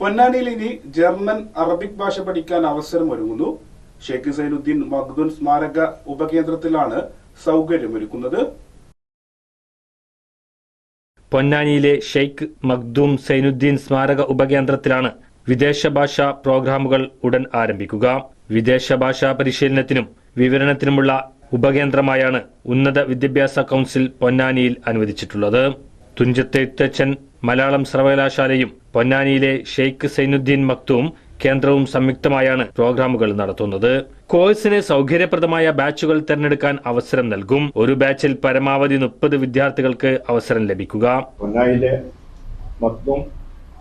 പൊന്നാനിയിൽ ഇനി German Arabic ഭാഷ പഠിക്കാൻ അവസരം ഒരുങ്ങുന്നു ഷെയ്ഖ് സൈനുദ്ദീൻ മഖ്ദുൻ സ്മാരക ഉപകേന്ദ്രത്തിലാണ് സൗകര്യമൊരുക്കുന്നത്. പൊന്നാനിയിലെ ഷെയ്ഖ് മഖ്ദൂം സൈനുദ്ദീൻ സ്മാരക ഉപകേന്ദ്രത്തിലാണ് വിദേശ ഭാഷാ പ്രോഗ്രാമുകൾ ഉടൻ ആരംഭിക്കുക. വിദേശ ഭാഷാ പരിശീലനത്തിനും വിവരണത്തിനുമുള്ള ഉപകേന്ദ്രമായാണ് ഉന്നത വിദ്യാഭ്യാസ കൗൺസിൽ പൊന്നാനിയിൽ അനുവദിച്ചിട്ടുള്ളത്. തുഞ്ചത്തെഴുത്തച്ഛൻ മലയാളം സർവകലാശാലയും പൊന്നാനിയിലെ ഷെയ്ഖ് സൈനുദ്ദീൻ മക്തൂം കേന്ദ്രവും സംയുക്തമായാണ് പ്രോഗ്രാമുകൾ നടത്തുന്നത്. കോഴ്സിന് സൗകര്യപ്രദമായ ബാച്ചുകൾ തിരഞ്ഞെടുക്കാൻ അവസരം നൽകും. ഒരു ബാച്ചിൽ പരമാവധി മുപ്പത് വിദ്യാർത്ഥികൾക്ക് അവസരം ലഭിക്കുക. പൊന്നാനിയിലെ മക്തും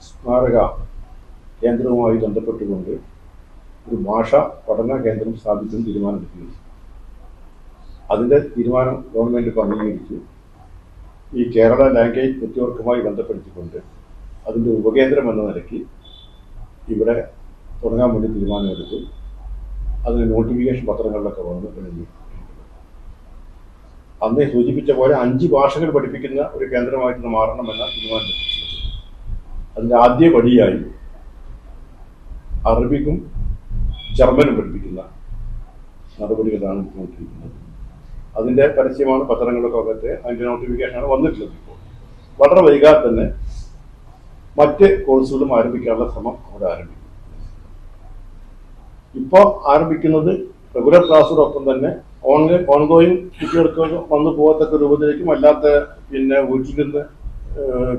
സ്മാരക കേന്ദ്രവുമായി ബന്ധപ്പെട്ടുകൊണ്ട് ഒരു ഭാഷ പഠന കേന്ദ്രം സ്ഥാപിക്കാൻ തീരുമാനമെടുക്കുകയും അതിന്റെ തീരുമാനം ഗവൺമെന്റ് അംഗീകരിച്ചു. ഈ കേരള ലാംഗ്വേജ് നെറ്റ്വർക്കുമായി ബന്ധപ്പെടുത്തിക്കൊണ്ട് അതിന്റെ ഉപകേന്ദ്രം എന്ന നിലയ്ക്ക് ഇവിടെ തുടങ്ങാൻ വേണ്ടി തീരുമാനമെടുത്തു. അതിന് നോട്ടിഫിക്കേഷൻ പത്രങ്ങളിലൊക്കെ വന്ന് കഴിഞ്ഞു അന്നേ സൂചിപ്പിച്ച പോലെ അഞ്ച് ഭാഷകൾ പഠിപ്പിക്കുന്ന ഒരു കേന്ദ്രമായിട്ട് മാറണമെന്ന തീരുമാനം അതിന്റെ ആദ്യ പടിയായി അറബിക്കും ജർമ്മനും പഠിപ്പിക്കുന്ന നടപടികളാണ് നോക്കിയിരിക്കുന്നത് അതിന്റെ പരസ്യമാണ് പത്രങ്ങളൊക്കെ അകത്ത് അതിന്റെ നോട്ടിഫിക്കേഷനാണ് വന്നിട്ടുള്ളത് ഇപ്പോൾ. വളരെ വൈകാതെ തന്നെ മറ്റ് കോഴ്സുകളും ആരംഭിക്കാനുള്ള ശ്രമം അവിടെ ആരംഭിക്കും. ഇപ്പോൾ ആരംഭിക്കുന്നത് റെഗുലർ ക്ലാസ്സിനൊപ്പം തന്നെ ഓൺ ഓൺഗോയിങ് കുട്ടികൾക്ക് വന്നു പോകത്തക്ക രൂപത്തിലേക്കും അല്ലാത്ത പിന്നെ വീട്ടിൽ നിന്ന്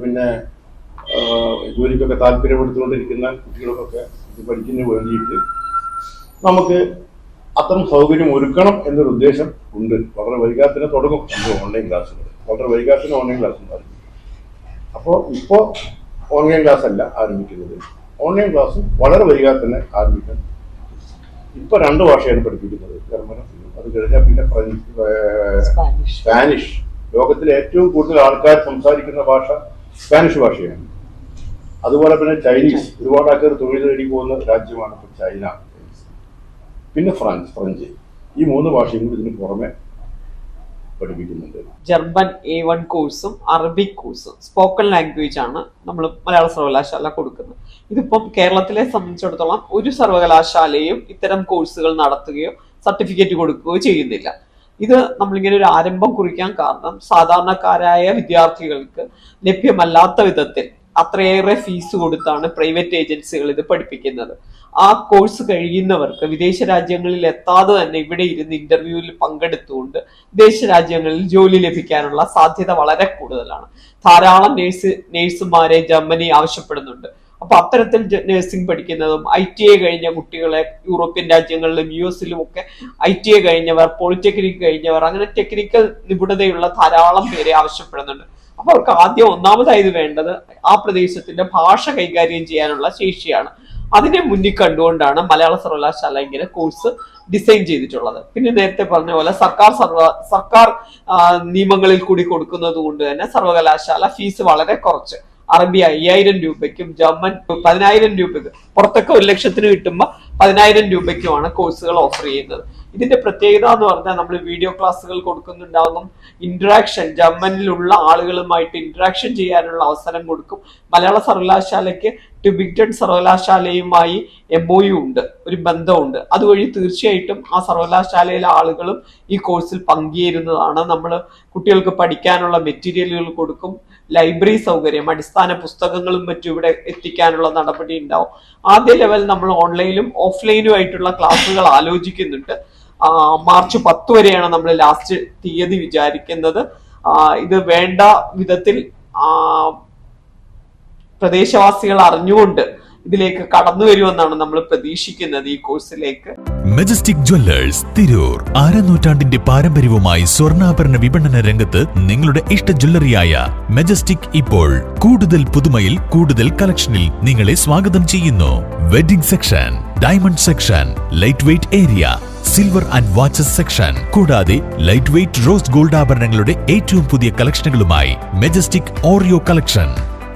പിന്നെ ജോലിക്കൊക്കെ താല്പര്യപ്പെടുത്തുകൊണ്ടിരിക്കുന്ന കുട്ടികൾക്കൊക്കെ ഇത് പഠിക്കുന്നതിന് വേണ്ടിയിട്ട് നമുക്ക് അത്തരം സൗകര്യം ഒരുക്കണം എന്നൊരു ഉദ്ദേശം ഉണ്ട്. വളരെ വൈകാതെ തന്നെ തുടങ്ങും ഓൺലൈൻ ക്ലാസ്സുകൾ വളരെ വൈകാതെ തന്നെ ഓൺലൈൻ ക്ലാസ് ഉണ്ടായിരുന്നു അപ്പോൾ ഇപ്പോൾ ഓൺലൈൻ ക്ലാസ് അല്ല ആരംഭിക്കുന്നത്. ഓൺലൈൻ ക്ലാസ് വളരെ വൈകാതെ തന്നെ ആരംഭിക്കാൻ ഇപ്പൊ രണ്ട് ഭാഷയാണ് പഠിപ്പിക്കുന്നത്. ജർമ്മനും അത് കഴിഞ്ഞാൽ പിന്നെ ഫ്രഞ്ച് സ്പാനിഷ് ലോകത്തിലെ ഏറ്റവും കൂടുതൽ ആൾക്കാർ സംസാരിക്കുന്ന ഭാഷ സ്പാനിഷ് ഭാഷയാണ്. അതുപോലെ പിന്നെ ചൈനീസ് ഒരുപാട് ആൾക്കാർ തൊഴിൽ തേടി പോകുന്ന രാജ്യമാണ് ചൈന പിന്നെ ഫ്രാൻസ് ഫ്രഞ്ച്. ഈ മൂന്ന് ഭാഷയും കൂടി ഇതിന് പുറമെ പഠിപ്പിക്കുന്നുണ്ട്. ജർമ്മൻ എ വൺ കോഴ്സും അറബിക് കോഴ്സും സ്പോക്കൺ ലാംഗ്വേജ് ആണ് നമ്മൾ മലയാള സർവകലാശാല കൊടുക്കുന്നത്. ഇതിപ്പം കേരളത്തിലെ സംബന്ധിച്ചിടത്തോളം ഒരു സർവകലാശാലയും ഇത്തരം കോഴ്സുകൾ നടത്തുകയോ സർട്ടിഫിക്കറ്റ് കൊടുക്കുകയോ ചെയ്യുന്നില്ല. ഇത് നമ്മളിങ്ങനെ ഒരു ആരംഭം കുറിക്കാൻ കാരണം സാധാരണക്കാരായ വിദ്യാർത്ഥികൾക്ക് ലഭ്യമല്ലാത്ത വിധത്തിൽ അത്രയേറെ ഫീസ് കൊടുത്താണ് പ്രൈവറ്റ് ഏജൻസികൾ ഇത് പഠിപ്പിക്കുന്നത്. ആ കോഴ്സ് കഴിയുന്നവർക്ക് വിദേശ രാജ്യങ്ങളിൽ എത്താതെ തന്നെ ഇവിടെ ഇരുന്ന് ഇന്റർവ്യൂവിൽ പങ്കെടുത്തുകൊണ്ട് വിദേശ രാജ്യങ്ങളിൽ ജോലി ലഭിക്കാനുള്ള സാധ്യത വളരെ കൂടുതലാണ്. ധാരാളം നേഴ്സ് നേഴ്സുമാരെ ജർമ്മനി ആവശ്യപ്പെടുന്നുണ്ട്. അപ്പൊ അത്തരത്തിൽ നഴ്സിംഗ് പഠിക്കുന്നതും ഐ ടി ഐ കഴിഞ്ഞ കുട്ടികളെ യൂറോപ്യൻ രാജ്യങ്ങളിലും യു എസിലും ഒക്കെ ഐ ടി ഐ കഴിഞ്ഞവർ പോളിടെക്നിക് കഴിഞ്ഞവർ അങ്ങനെ ടെക്നിക്കൽ നിപുണതയുള്ള ധാരാളം പേരെ ആവശ്യപ്പെടുന്നുണ്ട്. അപ്പൊ അവർക്ക് ആദ്യം ഒന്നാമതായത് വേണ്ടത് ആ പ്രദേശത്തിന്റെ ഭാഷ കൈകാര്യം ചെയ്യാനുള്ള ശേഷിയാണ്. അതിനെ മുന്നിൽ കണ്ടുകൊണ്ടാണ് മലയാള സർവകലാശാല ഇങ്ങനെ കോഴ്സ് ഡിസൈൻ ചെയ്തിട്ടുള്ളത്. പിന്നെ നേരത്തെ പറഞ്ഞ പോലെ സർക്കാർ സർവ സർക്കാർ നിയമങ്ങളിൽ കൂടി കൊടുക്കുന്നത് കൊണ്ട് തന്നെ സർവകലാശാല ഫീസ് വളരെ കുറച്ച്. അറബി അയ്യായിരം രൂപയ്ക്കും ജർമ്മൻ പതിനായിരം രൂപയ്ക്കും പുറത്തൊക്കെ ഒരു ലക്ഷത്തിന് കിട്ടുമ്പോൾ പതിനായിരം രൂപയ്ക്കുമാണ് കോഴ്സുകൾ ഓഫർ ചെയ്യുന്നത്. ഇതിന്റെ പ്രത്യേകത എന്ന് പറഞ്ഞാൽ നമ്മൾ വീഡിയോ ക്ലാസ്സുകൾ കൊടുക്കുന്നുണ്ടാകും. ഇന്ററാക്ഷൻ ജർമ്മനിലുള്ള ആളുകളുമായിട്ട് ഇന്ററാക്ഷൻ ചെയ്യാനുള്ള അവസരം കൊടുക്കും. മലയാള സർവകലാശാലയ്ക്ക് ടുബിക്ടൺ സർവകലാശാലയുമായി എം ഒ യു ഉണ്ട് ഒരു ബന്ധമുണ്ട്. അതുവഴി തീർച്ചയായിട്ടും ആ സർവകലാശാലയിലെ ആളുകളും ഈ കോഴ്സിൽ പങ്കുചേരുന്നതാണ്. നമ്മൾ കുട്ടികൾക്ക് പഠിക്കാനുള്ള മെറ്റീരിയലുകൾ കൊടുക്കും. ലൈബ്രറി സൗകര്യം അടിസ്ഥാന പുസ്തകങ്ങളും മറ്റും ഇവിടെ എത്തിക്കാനുള്ള നടപടി ഉണ്ടാവും. ആദ്യ ലെവൽ നമ്മൾ ഓൺലൈനും ഓഫ്ലൈനും ആയിട്ടുള്ള ക്ലാസ്സുകൾ ആലോചിക്കുന്നുണ്ട്. മാർച്ച് പത്ത് വരെയാണ് നമ്മൾ ലാസ്റ്റ് തീയതി വിചാരിക്കുന്നത്. ഇത് വേണ്ട വിധത്തിൽ പ്രദേശവാസികൾ അറിഞ്ഞുകൊണ്ട് ഇതിലേക്ക് കടന്നു വരുമെന്നാണ് നമ്മൾ പ്രതീക്ഷിക്കുന്നത് ഈ കോഴ്സിലേക്ക്. മെജസ്റ്റിക് ജ്വല്ലേഴ്സ് തിരൂർ അരനൂറ്റാണ്ടിന്റെ പാരമ്പര്യവുമായി സ്വർണാഭരണ വിപണന രംഗത്ത് നിങ്ങളുടെ ഇഷ്ട ജ്വല്ലറിയായ മെജസ്റ്റിക് ഇപ്പോൾ കൂടുതൽ പുതുമയിൽ കൂടുതൽ കളക്ഷനിൽ നിങ്ങളെ സ്വാഗതം ചെയ്യുന്നു. Wedding section diamond section light weight area silver and watches section കൂടാതെ ലൈറ്റ് വെയ്റ്റ് റോസ് ഗോൾഡ് ആഭരണങ്ങളുടെ ഏറ്റവും പുതിയ കളക്ഷനുകളുമായി മെജസ്റ്റിക് ഓറിയോ കളക്ഷൻ